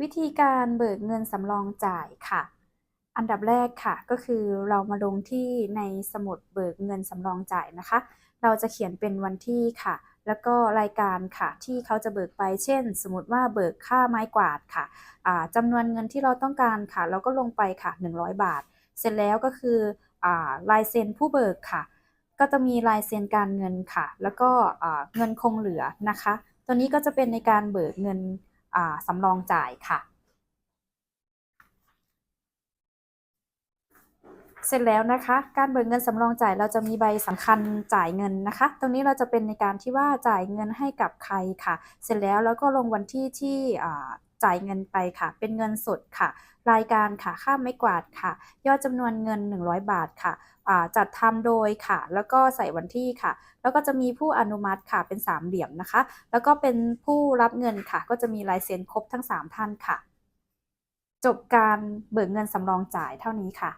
วิธีการเบิกเงินสำรองจ่ายค่ะ อันดับแรกค่ะ ก็คือเรามาลงที่ในสมุดเบิกเงินสำรองจ่ายนะคะ เราจะเขียนเป็นวันที่ค่ะ แล้วก็รายการค่ะที่เขาจะเบิกไป เช่น สมมติว่าเบิกค่าไม้กวาดค่ะอ่าจำนวนเงินที่เราต้องการค่ะ เราก็ลงไปค่ะ 100 บาท เสร็จแล้วก็คืออลายเซ็นผู้เบิกค่ะ ก็จะมีลายเซ็นการเงินค่ะ แล้วก็เงินคงเหลือนะคะ ตัวนี้ก็จะเป็นในการเบิกเงิน สำรองจ่ายค่ะ เสร็จแล้วนะคะ การเบิกเงินสำรองจ่ายเราจะมีใบสำคัญจ่ายเงินนะคะ ตรงนี้เราจะเป็นในการที่ว่าจ่ายเงินให้กับใครค่ะ เสร็จแล้วแล้วก็ลงวันที่ที่จ่ายเงินไปค่ะ เป็นเงินสดค่ะ รายการค่ะ ค่าไม้กวาดค่ะ ยอดจำนวนเงิน 100 บาทค่ะอ่าจัดทำโดยค่ะ แล้วก็ใส่วันที่ค่ะ แล้วก็จะมีผู้อนุมัติค่ะ เป็นสามเหลี่ยมนะคะ แล้วก็เป็นผู้รับเงินค่ะ ก็จะมีลายเซ็นครบทั้ง 3 ท่านค่ะ จบการเบิกเงินสำรองจ่ายเท่านี้ค่ะ